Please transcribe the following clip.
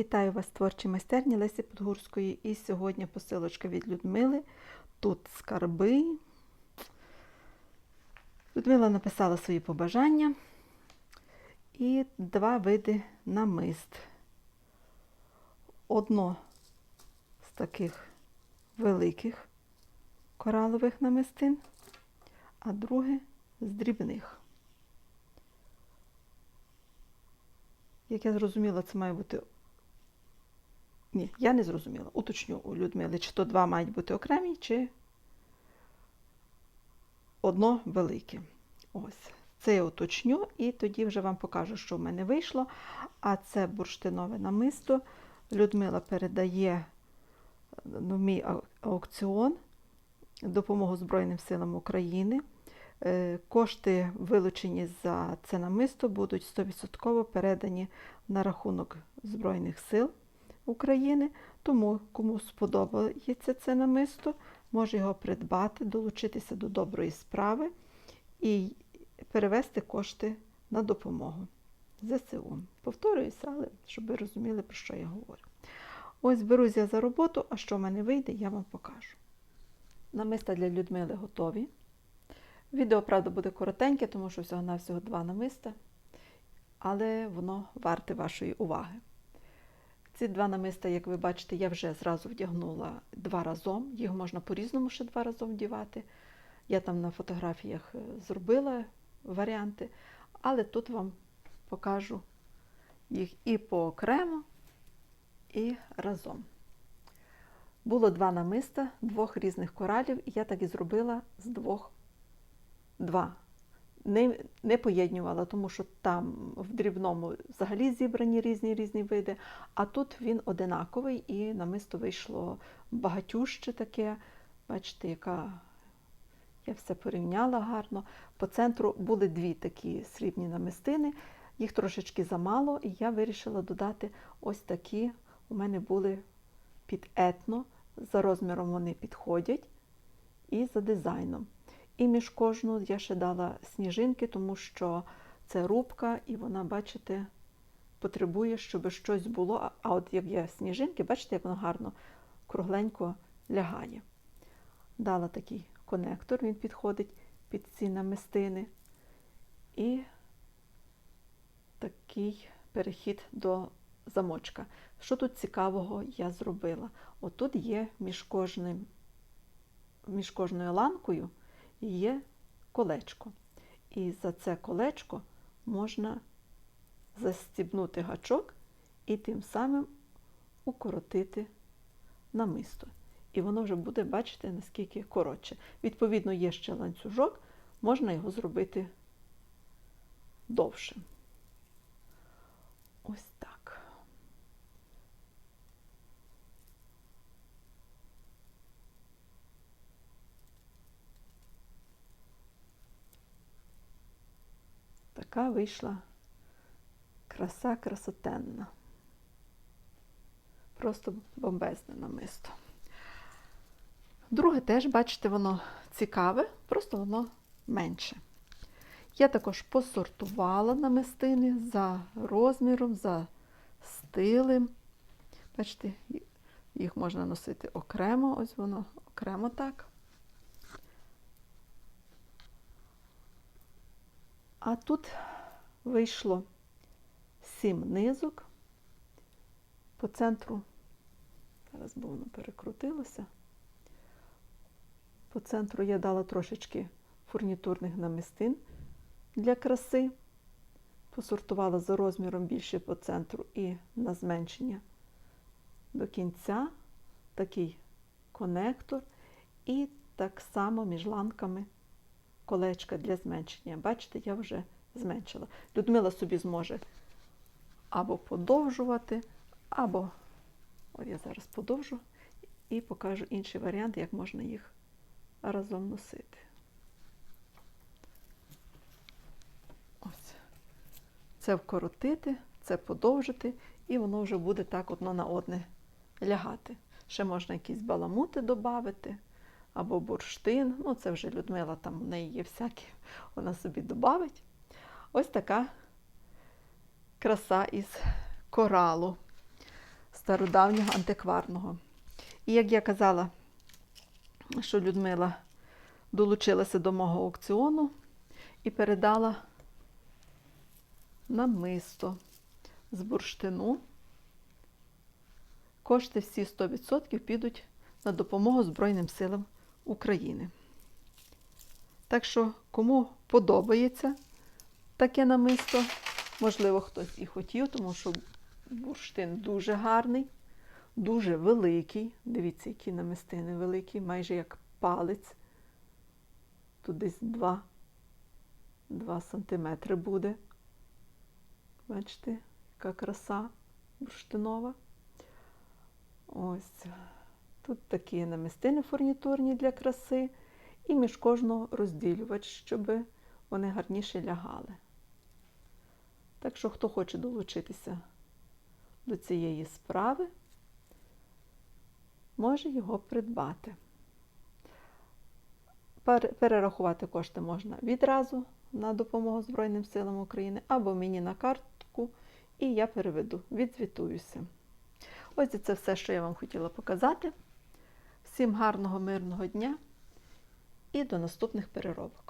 Вітаю вас в творчій майстерні Лесі Подгурської. І сьогодні посилочка від Людмили. Тут скарби. Людмила написала свої побажання і два види намист. Одно з таких великих коралових намистин, а друге з дрібних. Як я зрозуміла, це має бути. Ні, я не зрозуміла. Уточню у Людмили, чи то два мають бути окремі, чи одно велике. Ось. Це я уточню, і тоді вже вам покажу, що в мене вийшло. А це бурштинове намисто. Людмила передає ну, мій аукціон допомогу Збройним силам України. Е, Кошти, вилучені за це намисто, будуть 100% передані на рахунок Збройних сил України. Тому, кому сподобається це намисто, може його придбати, долучитися до доброї справи і перевести кошти на допомогу ЗСУ. Повторююся, але щоб ви розуміли, про що я говорю. Ось берусь я за роботу, а що в мене вийде, я вам покажу. Намиста для Людмили готові. Відео, правда, буде коротеньке, тому що всього-навсього два намиста, але воно варте вашої уваги. Ці два намиста, як ви бачите, я вже зразу вдягнула два разом. Їх можна по-різному ще два разом вдівати. Я там на фотографіях зробила варіанти, але тут вам покажу їх і поокремо, і разом. Було два намиста, двох різних коралів, і я так і зробила з двох два. Не не поєднювала, тому що там в дрібному взагалі зібрані різні різні види, а тут він одинаковий і намисто вийшло багатюще таке. Бачите, яка я все порівняла гарно. По центру були дві такі срібні намистини, їх трошечки замало, і я вирішила додати ось такі. У мене були під етно, за розміром вони підходять і за дизайном. І між кожну я ще дала сніжинки, тому що це рубка, і вона, бачите, потребує, щоб щось було. А от як є сніжинки, бачите, як воно гарно кругленько лягає. Дала такий конектор, він підходить під ці намистини. І такий перехід до замочка. Що тут цікавого я зробила? Отут є між кожним, між кожною ланкою є колечко. І за це колечко можна застібнути гачок і тим самим укоротити намисто. І воно вже буде, бачите, наскільки коротше. Відповідно, є ще ланцюжок, можна його зробити довшим. Ось так. Така вийшла краса красотенна. Просто бомбезне намисто. Друге теж, бачите, воно цікаве, просто воно менше. Я також посортувала намистини за розміром, за стилем. Бачите, їх можна носити окремо, ось воно окремо так. А тут вийшло сім низок. По центру, зараз бо воно перекрутилося. По центру я дала трошечки фурнітурних намистин для краси, посортувала за розміром більше по центру і на зменшення. До кінця такий конектор, і так само між ланками колечка для зменшення. Бачите, я вже зменшила. Людмила собі зможе або подовжувати, або, от я зараз подовжу і покажу інший варіант, як можна їх разом носити. Ось. Це вкоротити, це подовжити, і воно вже буде так одно на одне лягати. Ще можна якісь баламути додати або бурштин. Ну, це вже Людмила, там у неї є всякі, вона собі додавить. Ось така краса із коралу. стародавнього антикварного. І як я казала, що Людмила долучилася до мого аукціону і передала намисто з бурштину. Кошти всі 100% підуть на допомогу Збройним силам України. Так що, кому подобається таке намисто, можливо, хтось і хотів, тому що бурштин дуже гарний, дуже великий. Дивіться, які намистини великі, майже як палець. Тут десь 2, 2 сантиметри буде. Бачите, яка краса бурштинова. Ось. Тут такі намистини фурнітурні для краси. І між кожного розділювач, щоб вони гарніше лягали. Так що, хто хоче долучитися до цієї справи, може його придбати. Перерахувати кошти можна відразу на допомогу Збройним силам України або мені на картку, і я переведу, відзвітуюся. Ось це все, що я вам хотіла показати. Всім гарного, мирного дня і до наступних переробок.